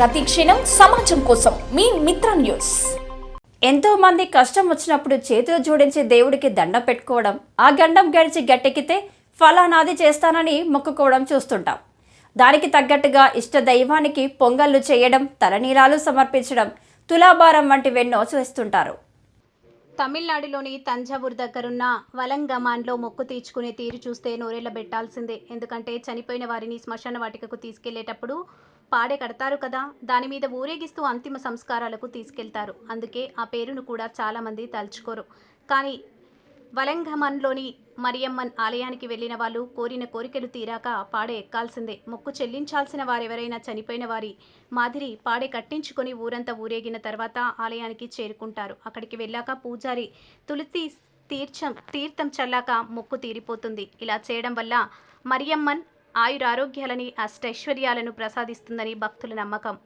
ప్రతి క్షణం సమాజం కోసం మీ మిత్ర న్యూస్. ఎంతో మంది కష్టం వచ్చినప్పుడు చేతులు జోడించి దేవుడికి దండం పెట్టుకోవడం ఆ గండం గడిచి గట్టెక్కితే ఫలానాది చేస్తానని మొక్కుకోవడం చూస్తుంటాం. దానికి తగ్గట్టుగా ఇష్ట దైవానికి పొంగళ్ళు చేయడం తలనీలాలు సమర్పించడం తులాభారం వంటివెన్నో చేస్తుంటారు. తమిళనాడులోని తంజావూరు దగ్గరున్న వలంగమాన్లో మొక్కు తీర్చుకునే తీరు చూస్తే నోరెళ్ళ పెట్టాల్సిందే ఎందుకంటే చనిపోయిన వారిని శ్మశాన వాటికకు తీసుకెళ్ళేటప్పుడు పాడే కడతారు కదా దాని మీద ఊరేగిస్తూ అంతిమ సంస్కారాలకు తీసుకెళ్తారు. అందుకే ఆ పేరును కూడా చాలామంది తలుచుకోరు. కానీ వలంగమన్లోని మరియమ్మన్ ఆలయానికి వెళ్ళిన వాళ్ళు కోరిన కోరికలు తీరాక పాడే ఎక్కాల్సిందే. మొక్కు చెల్లించాల్సిన వారెవరైనా చనిపోయిన వారి మాదిరి పాడే కట్టించుకొని ఊరంతా ఊరేగిన తర్వాత ఆలయానికి చేరుకుంటారు. అక్కడికి వెళ్ళాక పూజారి తులసి తీర్చం తీర్థం చల్లాక మొక్కు తీరిపోతుంది. ఇలా చేయడం వల్ల మరియమ్మన్ ఆయురారోగ్యాలని అష్టైశ్వర్యాలను ప్రసాదిస్తుందని భక్తుల నమ్మకం.